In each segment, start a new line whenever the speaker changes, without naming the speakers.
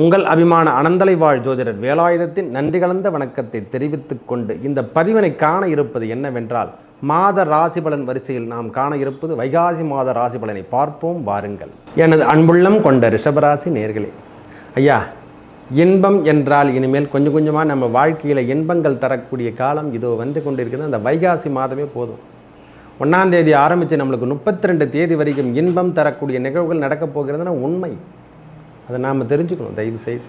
உங்கள் அபிமான அனந்தலை வாழ் ஜோதிடர் வேலாயுதத்தின் நன்றி கலந்த வணக்கத்தை தெரிவித்துக் கொண்டு இந்த பதிவினை காண இருப்பது என்னவென்றால் மாத ராசி பலன் வரிசையில் நாம் காண இருப்பது வைகாசி மாத ராசி பலனை பார்ப்போம் வாருங்கள். எனது அன்புள்ளம் கொண்ட ரிஷபராசி நேர்களே ஐயா இன்பம் என்றால் இனிமேல் கொஞ்சம் கொஞ்சமாக நம்ம வாழ்க்கையில் இன்பங்கள் தரக்கூடிய காலம் இதோ வந்து கொண்டிருக்கிறது. அந்த வைகாசி மாதமே போதும். ஒன்றாம் தேதி ஆரம்பித்து நம்மளுக்கு முப்பத்தி ரெண்டு தேதி வரைக்கும் இன்பம் தரக்கூடிய நிகழ்வுகள் நடக்கப் போகிறதுனா உண்மை. அதை நாம் தெரிஞ்சுக்கணும் தயவு செய்து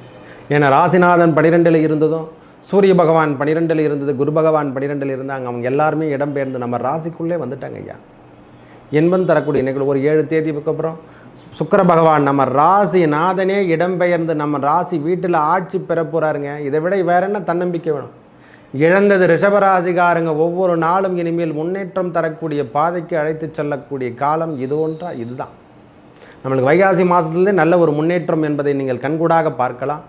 ஏன்னா ராசிநாதன் பனிரெண்டில் இருந்ததும் சூரிய பகவான் பனிரெண்டில் இருந்தது குரு பகவான் பனிரெண்டில் இருந்தாங்க. அவங்க எல்லாருமே இடம்பெயர்ந்து நம்ம ராசிக்குள்ளே வந்துட்டாங்க ஐயா. இன்பம் தரக்கூடிய நிகழ்வு ஒரு ஏழு தேதிக்கு அப்புறம் சுக்கர பகவான் நம்ம ராசி நாதனே இடம்பெயர்ந்து நம்ம ராசி வீட்டில் ஆட்சி பெற போகிறாருங்க இதை விட வேற என்ன தன்னம்பிக்கை வேணும்? இழந்தது ரிஷபராசிகாரங்க ஒவ்வொரு நாளும் இனிமேல் முன்னேற்றம் தரக்கூடிய பாதைக்கு அழைத்து செல்லக்கூடிய காலம் இது ஒன்றா இதுதான். நம்மளுக்கு வைகாசி மாதத்துலேருந்து நல்ல ஒரு முன்னேற்றம் என்பதை நீங்கள் கண்கூடாக பார்க்கலாம்.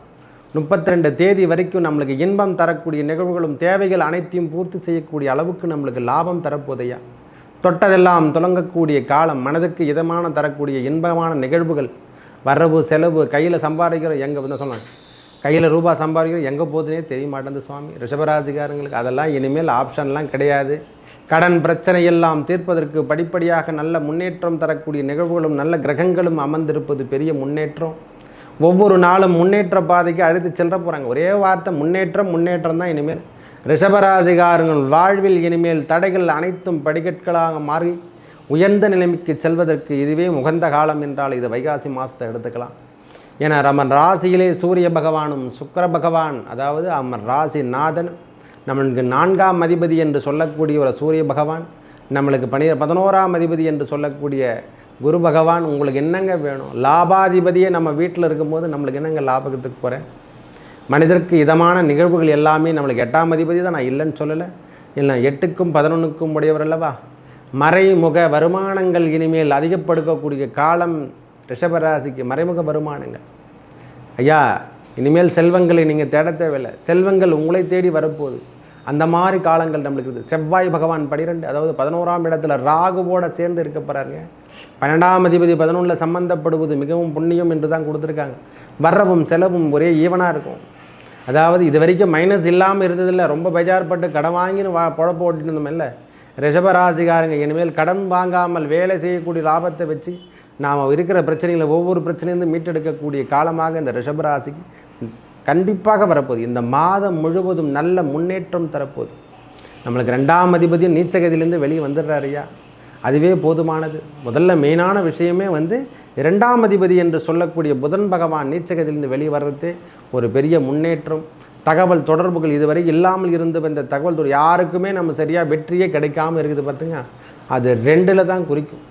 முப்பத்தி ரெண்டு தேதி வரைக்கும் நம்மளுக்கு இன்பம் தரக்கூடிய நிகழ்வுகளும் தேவைகள் அனைத்தையும் பூர்த்தி செய்யக்கூடிய அளவுக்கு நம்மளுக்கு லாபம் தரப்போதையா? தொட்டதெல்லாம் தொடங்கக்கூடிய காலம் மனதுக்கு இதமான தரக்கூடிய இன்பமான நிகழ்வுகள் வரவு செலவு கையில் சம்பாதிக்கிறோம் எங்கே வந்து சொன்னாங்க? கையில் ரூபா சம்பாதிக்கிறோம் எங்கே போகுதுனே தெரிய மாட்டேங்குது சுவாமி. ரிஷபராசிக்காரங்களுக்கு அதெல்லாம் இனிமேல் ஆப்ஷன்லாம் கிடையாது. கடன் பிரச்சனை எல்லாம் தீர்ப்பதற்கு படிப்படியாக நல்ல முன்னேற்றம் தரக்கூடிய நிகழ்வுகளும் நல்ல கிரகங்களும் அமர்ந்திருப்பது பெரிய முன்னேற்றம். ஒவ்வொரு நாளும் முன்னேற்ற பாதைக்கு அழைத்து செல்ல போகிறாங்க ஒரே வார்த்தை முன்னேற்றம் முன்னேற்றம் தான் இனிமேல். ரிஷபராசிகாரங்கள் வாழ்வில் இனிமேல் தடைகள் அனைத்தும் படிக்கட்களாக மாறி உயர்ந்த நிலைமைக்கு செல்வதற்கு இதுவே உகந்த காலம் என்றால் இது வைகாசி மாதத்தை எடுத்துக்கலாம். ஏன்னா ரமன் ராசியிலே சூரிய பகவானும் சுக்கிர பகவான் அதாவது அவன் ராசி நாதன் நம்மளுக்கு நான்காம் அதிபதி என்று சொல்லக்கூடிய ஒரு சூரிய பகவான் நம்மளுக்கு பனி பதினோராம் அதிபதி என்று சொல்லக்கூடிய குரு பகவான் உங்களுக்கு என்னங்க வேணும்? லாபாதிபதியே நம்ம வீட்டில் இருக்கும்போது நம்மளுக்கு என்னங்க லாபகத்துக்கு போகிறேன் மனிதருக்கு இதமான நிகழ்வுகள் எல்லாமே நம்மளுக்கு எட்டாம் அதிபதி தான். நான் இல்லைன்னு சொல்லலை. இல்லை எட்டுக்கும் பதினொன்றுக்கும் உடையவர் அல்லவா? மறைமுக வருமானங்கள் இனிமேல் அதிகப்படுத்தக்கூடிய காலம் ரிஷபராசிக்கு மறைமுக வருமானங்கள். ஐயா இனிமேல் செல்வங்களை நீங்கள் தேட தேவையில்லை. செல்வங்கள் உங்களை தேடி வரப்போகுது. அந்த மாதிரி காலங்கள் நம்மளுக்கு இருக்குது. செவ்வாய் பகவான் பனிரெண்டு அதாவது பதினோராம் இடத்துல ராகுவோட சேர்ந்து இருக்க போகிறாருங்க பன்னெண்டாம் அதிபதி பதினொன்றில் சம்பந்தப்படுவது மிகவும் புண்ணியம் என்று தான் கொடுத்துருக்காங்க. வரவும் செலவும் ஒரே ஈவனாக இருக்கும். அதாவது இது வரைக்கும் மைனஸ் இல்லாமல் இருந்ததில்ல. ரொம்ப பெஜார்பட்டு கடன் வாங்கின்னு வா பொழப்பு ஓட்டிட்டு இல்லை. ரிஷபராசிகாரங்க இனிமேல் கடன் வாங்காமல் வேலை செய்யக்கூடிய லாபத்தை வச்சு நாம் இருக்கிற பிரச்சனைகளை ஒவ்வொரு பிரச்சனையிலிருந்து மீட்டெடுக்கக்கூடிய காலமாக இந்த ரிஷபராசிக்கு கண்டிப்பாக வரப்போகுது. இந்த மாதம் முழுவதும் நல்ல முன்னேற்றம் தரப்போகுது. நம்மளுக்கு ரெண்டாம் அதிபதியும் நீச்சகதியிலேருந்து வெளியே வந்துடுறாருயா அதுவே போதுமானது. முதல்ல மெயினான விஷயமே வந்து இரண்டாம் அதிபதி என்று சொல்லக்கூடிய புதன் பகவான் நீச்சகத்திலிருந்து வெளியே வர்றதே ஒரு பெரிய முன்னேற்றம். தகவல் தொடர்புகள் இதுவரை இல்லாமல் இருந்து வந்த தகவல் யாருக்குமே நம்ம சரியாக வெற்றியே கிடைக்காம இருக்குது பார்த்துங்க. அது ரெண்டில் தான் குறிக்கும்.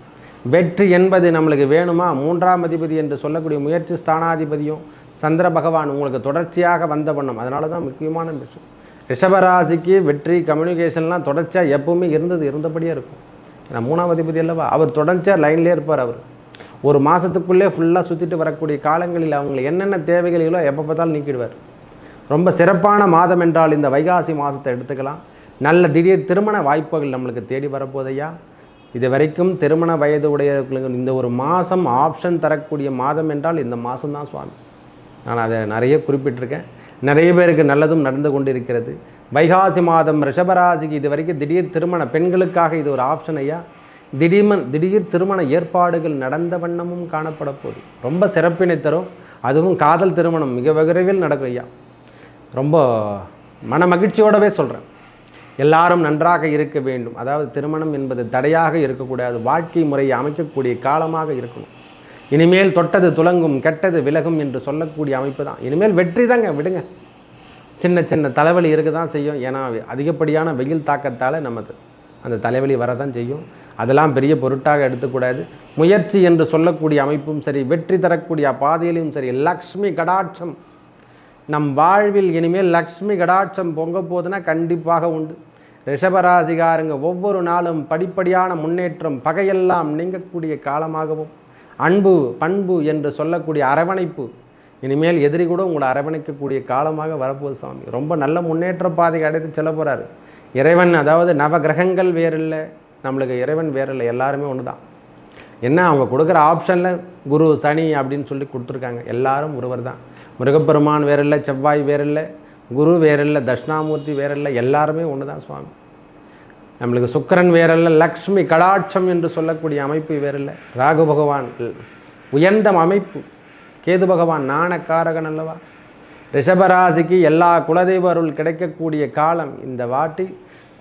வெற்றி என்பது நம்மளுக்கு வேணுமா? மூன்றாம் அதிபதி என்று சொல்லக்கூடிய முயற்சி ஸ்தானாதிபதியும் சந்திர பகவான் உங்களுக்கு தொடர்ச்சியாக வந்த வண்ணம். அதனால தான் முக்கியமான விஷயம். ரிஷபராசிக்கு வெற்றி கம்யூனிகேஷன்லாம் தொடர்ச்சியாக எப்பவுமே இருந்தது இருந்தபடியே இருக்கும். ஏன்னா மூணாம் அதிபதி அல்லவா? அவர் தொடர்ச்சியாக லைன்லேயே இருப்பார் அவர். ஒரு மாதத்துக்குள்ளே ஃபுல்லாக சுற்றிட்டு வரக்கூடிய காலங்களில் அவங்களுக்கு என்னென்ன தேவைகளோ எப்போ பார்த்தாலும் நீக்கிடுவார். ரொம்ப சிறப்பான மாதம் என்றால் இந்த வைகாசி மாதத்தை எடுத்துக்கலாம். நல்ல திடீர் திருமண வாய்ப்புகள் நம்மளுக்கு தேடி வரப்போதையா இது வரைக்கும் திருமண வயது உடையவர்களுக்கு இந்த ஒரு மாதம் ஆப்ஷன் தரக்கூடிய மாதம் என்றால் இந்த மாதம் தான் சுவாமி. நான் அதை நிறைய குறிப்பிட்டிருக்கேன். நிறைய பேருக்கு நல்லதும் நடந்து கொண்டிருக்கிறது. வைகாசி மாதம் ரிஷபராசிக்கு இது வரைக்கும் திடீர் திருமண பெண்களுக்காக இது ஒரு ஆப்ஷன் ஐயா. திடீர்மன் திடீர் திருமண ஏற்பாடுகள் நடந்த வண்ணமும் காணப்பட போகுது. ரொம்ப சிறப்பினை தரும். அதுவும் காதல் திருமணம் மிக விரைவில் நடக்கும் ஐயா. ரொம்ப மன மகிழ்ச்சியோடவே சொல்கிறேன் எல்லாரும் நன்றாக இருக்க வேண்டும். அதாவது திருமணம் என்பது தடையாக இருக்கக்கூடாது. வாழ்க்கை முறையை அமைக்கக்கூடிய காலமாக இருக்கணும். இனிமேல் தொட்டது துலங்கும் கெட்டது விலகும் என்று சொல்லக்கூடிய அமைப்பு தான். இனிமேல் வெற்றி தாங்க விடுங்க. சின்ன சின்ன தலைவலி இருக்க தான் செய்யும். ஏன்னா அதிகப்படியான வெயில் தாக்கத்தால் நமது அந்த தலைவலி வரதான் செய்யும். அதெல்லாம் பெரிய பொருட்டாக எடுத்துக்கூடாது. முயற்சி என்று சொல்லக்கூடிய அமைப்பும் சரி வெற்றி தரக்கூடிய பாதையிலும் சரி லக்ஷ்மி கடாட்சம். நம் வாழ்வில் இனிமேல் லக்ஷ்மி கடாட்சம் பொங்க போதுன்னா கண்டிப்பாக உண்டு. ரிஷபராசிகாரங்க ஒவ்வொரு நாளும் படிப்படியான முன்னேற்றம் பகையெல்லாம் நீங்கக்கூடிய காலமாகவும் அன்பு பண்பு என்று சொல்லக்கூடிய அரவணைப்பு இனிமேல் எதிரி கூட உங்களை அரவணைக்கக்கூடிய காலமாக வரப்போகுது சுவாமி ரொம்ப நல்ல முன்னேற்ற பாதையை அடைத்து செல்ல போகிறாரு இறைவன் அதாவது நவ கிரகங்கள் வேறில்லை. நம்மளுக்கு இறைவன் வேறில்லை. எல்லாருமே ஒன்று தான் என்ன அவங்க கொடுக்குற ஆப்ஷனில் குரு சனி அப்படின்னு சொல்லி கொடுத்துருக்காங்க. எல்லாரும் ஒருவர் தான் முருகப்பெருமான் வேறில்லை செவ்வாய் வேறில்லை. குரு வேறல்ல தட்சிணாமூர்த்தி வேறல்ல எல்லாருமே ஒன்று தான் சுவாமி. நம்மளுக்கு சுக்கிரன் வேறல்ல லக்ஷ்மி கடாட்சம் என்று சொல்லக்கூடிய அமைப்பு வேறல்ல. ராகு பகவான் உயர்ந்த அமைப்பு. கேது பகவான் நாணக்காரகன் அல்லவா? ரிஷபராசிக்கு எல்லா குலதெய்வ அருள் கிடைக்கக்கூடிய காலம் இந்த வாட்டி.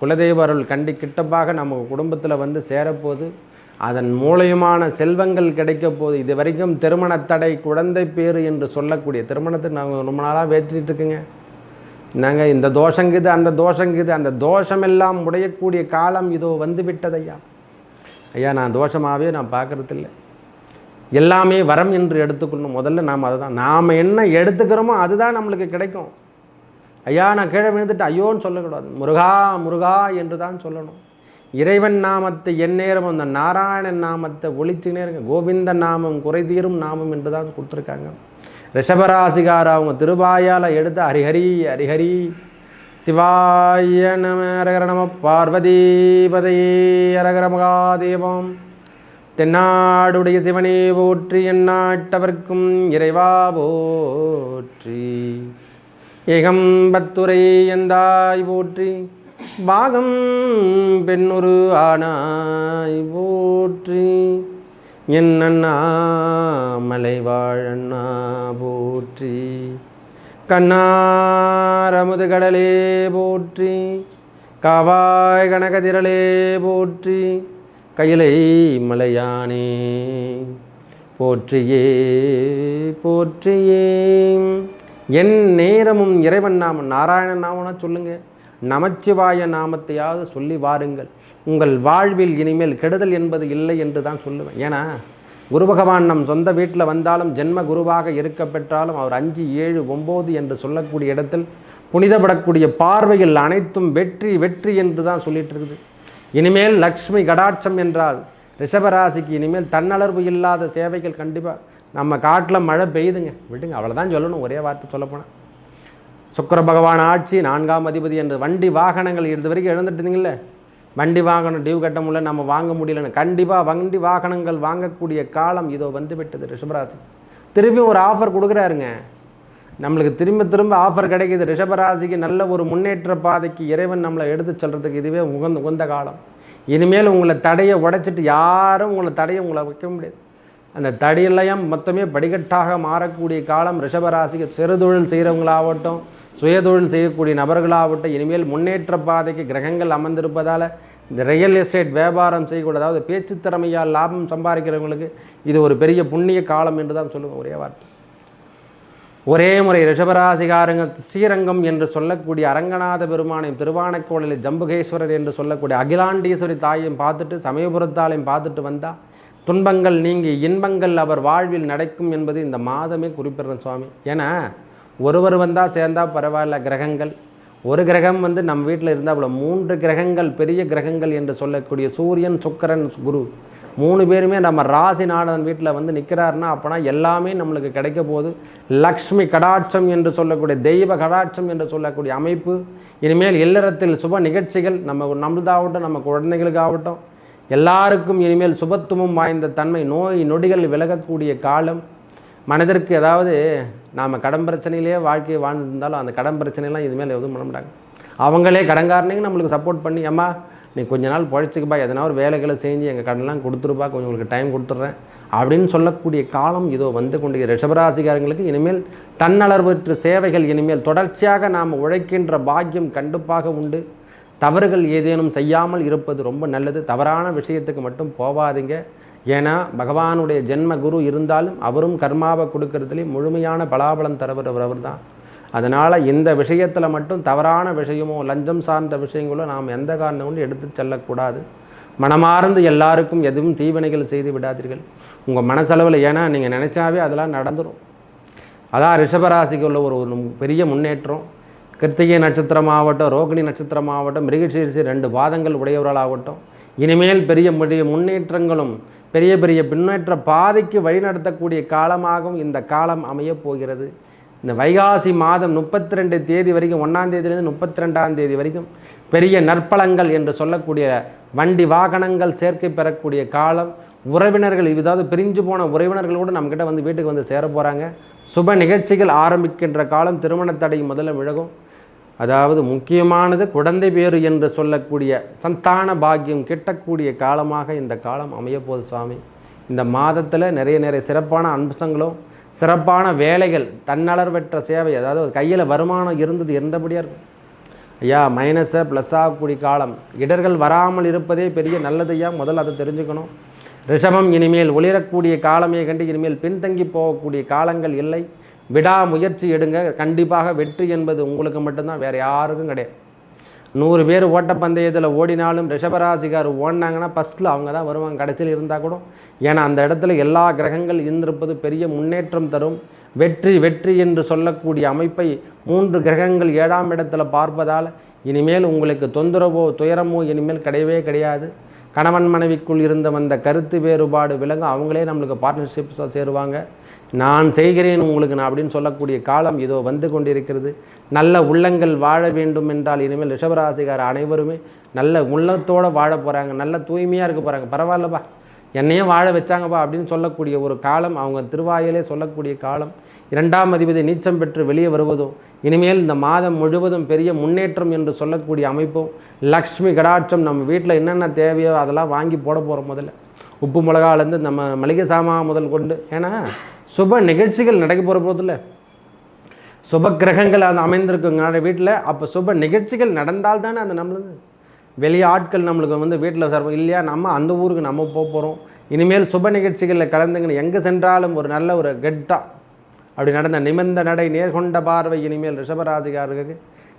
குலதெய்வ அருள் கண்டி கிட்டப்பாக நம்ம குடும்பத்தில் வந்து சேரப்போது. அதன் மூலியமான செல்வங்கள் கிடைக்க இது வரைக்கும் திருமண தடை குழந்தை பேறு என்று சொல்லக்கூடிய திருமணத்தை நாங்கள் ரொம்ப நாளாக வேற்றிட்டு இருக்குங்க. நாங்கள் இந்த தோஷங்குது அந்த தோஷங்குது அந்த தோஷமெல்லாம் உடையக்கூடிய காலம் இதோ வந்து விட்டதையா ஐயா நான் தோஷமாகவே நான் பார்க்கறதில்ல. எல்லாமே வரம் என்று எடுத்துக்கொள்ளணும் முதல்ல நாம் அதை தான் நாம் என்ன எடுத்துக்கிறோமோ அதுதான் நம்மளுக்கு கிடைக்கும். ஐயா நான் கீழே விழுந்துட்டு ஐயோன்னு சொல்லக்கூடாது. முருகா முருகா என்று தான் சொல்லணும். இறைவன் நாமத்தை எந்நேரம் அந்த நாராயணன் நாமத்தை ஒழிச்சுனே இருங்க. கோவிந்த நாமம் குறை தீரும் நாமம் என்று தான் கொடுத்துருக்காங்க. ரிஷபராசிகார அவங்க திருவாயால் எடுத்த ஹரிஹரி ஹரிஹரி. சிவாய நம அரகர நம பார்வதீபதையே அரகர மகாதேவம். தென்னாடுடைய சிவனே போற்றி எந்நாட்டவர்க்கும் இறைவா போற்றி. ஏகம்பத்துரை எந்தாய் போற்றி பாகம் பெண்ணுரு ஆனாய் போற்றி. என் அண்ணா மலைவாழண்ணா போற்றி. கண்ணாரமுது கடலே போற்றி. காவாய் கனகதிரளே போற்றி. கையிலை மலையானே போற்றியே போற்றியே. என் நேரமும் இறைவன் நாமம். நாராயணன் நாமம்னா சொல்லுங்கள் நமச்சிவாய நாமத்தையாவது சொல்லி வாருங்கள். உங்கள் வாழ்வில் இனிமேல் கெடுதல் என்பது இல்லை என்று தான் சொல்லுவேன். ஏன்னா குரு பகவான் நம் சொந்த வீட்டில் வந்தாலும் ஜென்ம குருவாக இருக்க பெற்றாலும் அவர் அஞ்சு ஏழு ஒம்பது என்று சொல்லக்கூடிய இடத்தில் புனிதப்படக்கூடிய பார்வையில் அனைத்தும் வெற்றி வெற்றி என்று தான் சொல்லிட்டு இருக்குது. இனிமேல் லக்ஷ்மி கடாட்சம் என்றால் ரிஷபராசிக்கு இனிமேல் தன்னளர்வு இல்லாத சேவைகள் கண்டிப்பாக நம்ம காட்டில் மழை பெய்யுதுங்க. விட்டுங்க அவ்வளோதான் சொல்லணும். ஒரே வார்த்தை சொல்லப்போனால் சுக்கர பகவான் ஆட்சி நான்காம் அதிபதி என்று வண்டி வாகனங்கள் இது வரைக்கும் எழுந்துட்டுங்களே வண்டி வாகனம் டியூ கட்ட முடியல நம்ம வாங்க முடியலன்னு. கண்டிப்பாக வண்டி வாகனங்கள் வாங்கக்கூடிய காலம் இதோ வந்து விட்டது ரிஷபராசி. திரும்பியும் ஒரு ஆஃபர் கொடுக்குறாருங்க. நம்மளுக்கு திரும்ப திரும்ப ஆஃபர் கிடைக்கிது. ரிஷபராசிக்கு நல்ல ஒரு முன்னேற்ற பாதைக்கு இறைவன் நம்மளை எடுத்து சொல்கிறதுக்கு இதுவே உகந்த உகந்த காலம். இனிமேல் உங்களை தடையை உடைச்சிட்டு யாரும் உங்களை தடையை உங்களை வைக்க முடியாது. அந்த தடையிலையும் மொத்தமே படிக்கட்டாக மாறக்கூடிய காலம் ரிஷபராசிக்கு சிறுதொழில் செய்கிறவங்களாகட்டும் சுயதொழில் செய்யக்கூடிய நபர்களாகட்டும் இனிமேல் முன்னேற்ற பாதைக்கு கிரகங்கள் அமர்ந்திருப்பதால் இந்த ரியல் எஸ்டேட் வியாபாரம் செய்யக்கூடிய அதாவது பேச்சு திறமையால் லாபம் சம்பாதிக்கிறவங்களுக்கு இது ஒரு பெரிய புண்ணிய காலம் என்று தான் சொல்லுவேன் ஒரே வார்த்தை. ஒரே முறை ரிஷபராசிகாரங்க ஸ்ரீரங்கம் என்று சொல்லக்கூடிய அரங்கநாத பெருமானையும் திருவானக்கோளில் ஜம்புகேஸ்வரர் என்று சொல்லக்கூடிய அகிலாண்டீஸ்வரி தாயையும் பார்த்துட்டு சமயபுரத்தாலையும் பார்த்துட்டு வந்தால் துன்பங்கள் நீங்கி இன்பங்கள் அவர் வாழ்வில் நடக்கும் என்பது இந்த மாதமே குறிப்பிடுறேன் சுவாமி. ஏன்னா ஒருவர் வந்தால் சேர்ந்தால் பரவாயில்ல கிரகங்கள். ஒரு கிரகம் வந்து நம்ம வீட்டில் இருந்தால் அவ்வளோ மூன்று கிரகங்கள் பெரிய கிரகங்கள் என்று சொல்லக்கூடிய சூரியன் சுக்கரன் குரு மூணு பேருமே நம்ம ராசிநாதன் வீட்டில் வந்து நிற்கிறாருன்னா அப்போனா எல்லாமே நம்மளுக்கு கிடைக்க போகுது. லக்ஷ்மி கடாட்சம் என்று சொல்லக்கூடிய தெய்வ கடாட்சம் என்று சொல்லக்கூடிய அமைப்பு. இனிமேல் இல்லறத்தில் சுப நிகழ்ச்சிகள் நம்ம நம்மளதாகட்டும் நம்ம குழந்தைகளுக்காகட்டும். எல்லாருக்கும் இனிமேல் சுபத்துவம் வாய்ந்த தன்மை நோய் நொடிகள் விலகக்கூடிய காலம். மனதிற்கு ஏதாவது நாம் கடன் பிரச்சனையிலே வாழ்க்கையை வாழ்ந்துருந்தாலும் அந்த கடன் பிரச்சனையெல்லாம் இதுமேல் எதுவும் பண்ண மாட்டாங்க. அவங்களே கடன்காரனையும் நம்மளுக்கு சப்போர்ட் பண்ணி அம்மா நீ கொஞ்ச நாள் பழிச்சுக்கப்பா எதனா ஒரு வேலைகளை செஞ்சு எங்கள் கடன்லாம் கொடுத்துருப்பா கொஞ்சம் உங்களுக்கு டைம் கொடுத்துட்றேன். அப்படின்னு சொல்லக்கூடிய காலம் இதோ வந்து கொண்டு ரிஷபராசிகாரங்களுக்கு இனிமேல் தன்னலர்வற்று சேவைகள் இனிமேல் தொடர்ச்சியாக நாம் உழைக்கின்ற பாக்கியம் கண்டிப்பாக உண்டு. தவறுகள் ஏதேனும் செய்யாமல் இருப்பது ரொம்ப நல்லது. தவறான விஷயத்துக்கு மட்டும் போவாதீங்க. ஏன்னா பகவானுடைய ஜென்ம குரு இருந்தாலும் அவரும் கர்மாவை கொடுக்கறதுலேயும் முழுமையான பலாபலம் தரவர் அவர் தான் அதனால் இந்த விஷயத்தில் மட்டும் தவறான விஷயமோ லஞ்சம் சார்ந்த விஷயங்களோ நாம் எந்த காரணம் கொண்டு எடுத்து செல்லக்கூடாது. மனமார்ந்து எல்லாருக்கும் எதுவும் தீவினைகள் செய்து விடாதீர்கள். உங்கள் மனசளவில் ஏன்னா நீங்கள் நினச்சாவே அதெல்லாம் நடந்துடும் அதான் ரிஷபராசிக்கு உள்ள ஒரு ஒரு பெரிய முன்னேற்றம். கிருத்திகை நட்சத்திரமாகட்டும் ரோகிணி நட்சத்திரமாகட்டும் மிருகசீரிசி ரெண்டு பாதங்கள் உடையவர்களாகட்டும் இனிமேல் பெரிய பெரிய முன்னேற்றங்களும் பெரிய பெரிய பின்னேற்ற பாதைக்கு வழிநடத்தக்கூடிய காலமாகவும் இந்த காலம் அமையப் போகிறது. இந்த வைகாசி மாதம் முப்பத்தி ரெண்டு தேதி வரைக்கும் ஒன்றாம் தேதியிலிருந்து முப்பத்தி ரெண்டாம் தேதி வரைக்கும் பெரிய நற்பலங்கள் என்று சொல்லக்கூடிய வண்டி வாகனங்கள் சேர்க்கை பெறக்கூடிய காலம். உறவினர்கள் இதாவது பிரிஞ்சு போன உறவினர்கள் கூட நம்மக்கிட்ட வந்து வீட்டுக்கு வந்து சேர போகிறாங்க சுப நிகழ்ச்சிகள் ஆரம்பிக்கின்ற காலம் திருமண தடை முதல்ல விலகும். அதாவது முக்கியமானது குழந்தை பேறு என்று சொல்லக்கூடிய சந்தான பாக்கியம் கிட்டக்கூடிய காலமாக இந்த காலம் அமையப்போகுது சுவாமி. இந்த மாதத்தில் நிறைய நிறைய சிறப்பான அம்சங்களும் சிறப்பான வேலைகள் தன்னலர்வற்ற சேவை அதாவது கையில் வருமானம் இருந்தது இருந்தபடியாக இருக்கும். ஐயா மைனஸை ப்ளஸ் ஆகக்கூடிய காலம். இடர்கள் வராமல் இருப்பதே பெரிய நல்லதையா முதல்ல அதை தெரிஞ்சுக்கணும். ரிஷபம் இனிமேல் ஒளிரக்கூடிய காலமே கண்டு இனிமேல் பின்தங்கி போகக்கூடிய காலங்கள் இல்லை. விடாமுயற்சி எடுங்க. கண்டிப்பாக வெற்றி என்பது உங்களுக்கு மட்டும்தான் வேறு யாருக்கும் கிடையாது. நூறு பேர் ஓட்டப்பந்தயத்தில் ஓடினாலும் ரிஷபராசிக்கார் ஓடினாங்கன்னா ஃபஸ்ட்டில் அவங்க தான் வருவாங்க. கடைசியில் இருந்தால் கூட. ஏன்னா அந்த இடத்துல எல்லா கிரகங்கள் இருந்திருப்பது பெரிய முன்னேற்றம் தரும். வெற்றி வெற்றி என்று சொல்லக்கூடிய அமைப்பை மூன்று கிரகங்கள் ஏழாம் இடத்துல பார்ப்பதால் இனிமேல் உங்களுக்கு தொந்தரவோ துயரமோ இனிமேல் கிடையவே கிடையாது. கணவன் மனைவிக்குள் இருந்த வந்த கருத்து வேறுபாடு விலங்கு அவங்களே நம்மளுக்கு பார்ட்னர்ஷிப்ஸாக சேருவாங்க. நான் செய்கிறேன் உங்களுக்கு நான் அப்படின்னு சொல்லக்கூடிய காலம் இதோ வந்து கொண்டிருக்கிறது. நல்ல உள்ளங்கள் வாழ வேண்டும் என்றால் இனிமேல் ரிஷபராசிகார் அனைவருமே நல்ல உள்ளத்தோடு வாழ போகிறாங்க நல்ல தூய்மையாக இருக்க போகிறாங்க பரவாயில்லப்பா. என்னையும் வாழ வச்சாங்கப்பா அப்படின்னு சொல்லக்கூடிய ஒரு காலம் அவங்க திருவாயிலே சொல்லக்கூடிய காலம். இரண்டாம் அதிபதி நீச்சம் பெற்று வெளியே வருவதும் இனிமேல் இந்த மாதம் முழுவதும் பெரிய முன்னேற்றம் என்று சொல்லக்கூடிய அமைப்பும் லக்ஷ்மி கடாட்சம் நம்ம வீட்டில் என்னென்ன தேவையோ அதெல்லாம் வாங்கி போட போகிறோம் முதல்ல. உப்பு மிளகாலேருந்து நம்ம மளிகை சாமான் முதல் கொண்டு ஏன்னா சுப நிகழ்ச்சிகள் நடக்க போகிற போதில்ல. சுப கிரகங்கள் அது அமைந்திருக்குங்க வீட்டில் அப்போ சுப நிகழ்ச்சிகள் நடந்தால் தானே அந்த நம்மளுக்கு வெளியே ஆட்கள் நம்மளுக்கு வந்து வீட்டில் சார் இல்லையா நம்ம அந்த ஊருக்கு நம்ம போக போகிறோம் இனிமேல் சுப நிகழ்ச்சிகளில் கலந்துங்கன்னு எங்கே சென்றாலும் ஒரு நல்ல ஒரு கெட்டாக அப்படி நடந்த நிமிர்ந்த நடை நேர்கொண்ட பார்வை இனிமேல் ரிஷபராசிகாரர்களுக்கு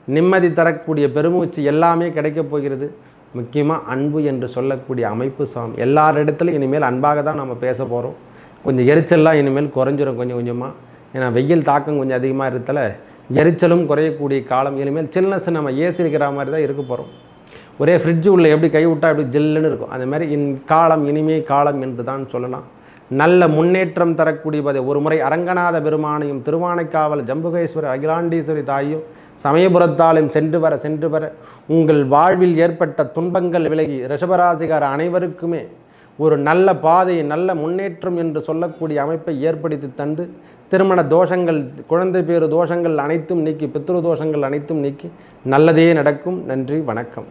நிம்மதி தரக்கூடிய பெருமூச்சு எல்லாமே கிடைக்கப் போகிறது. முக்கியமாக அன்பு என்று சொல்லக்கூடிய அமைப்பு சாமி. எல்லாரிடத்துலையும் இனிமேல் அன்பாக தான் நம்ம பேச போகிறோம் கொஞ்சம் எரிச்சல்லாம் இனிமேல் குறைஞ்சிரும் கொஞ்சம் கொஞ்சமாக ஏன்னா வெயில் தாக்கம் கொஞ்சம் அதிகமாக இருக்கல எரிச்சலும் குறையக்கூடிய காலம். இனிமேல் சில்னஸ் நம்ம ஏசி இருக்கிற மாதிரி தான் இருக்க போகிறோம் ஒரே ஃப்ரிட்ஜு உள்ள எப்படி கை விட்டால் எப்படி ஜில்லுன்னு இருக்கும். அந்த மாதிரி இன் காலம் இனிமே காலம் என்று தான் சொல்லலாம். நல்ல முன்னேற்றம் தரக்கூடியதை ஒரு முறை அரங்கநாத பெருமானையும் திருவானைக்காவல் ஜம்புகேஸ்வரர் அகிலாண்டீஸ்வரி தாயும் சமயபுரத்தாலும் சென்று வர சென்று வர உங்கள் வாழ்வில் ஏற்பட்ட துன்பங்கள் விலகி ரிஷபராசிகார அனைவருக்குமே ஒரு நல்ல பாதை நல்ல முன்னேற்றம் என்று சொல்லக்கூடிய அமைப்பை ஏற்படுத்தி தந்து திருமண தோஷங்கள் குழந்தை பேறு தோஷங்கள் அனைத்தும் நீக்கி பித்ரு தோஷங்கள் அனைத்தும் நீக்கி நல்லதே நடக்கும். நன்றி வணக்கம்.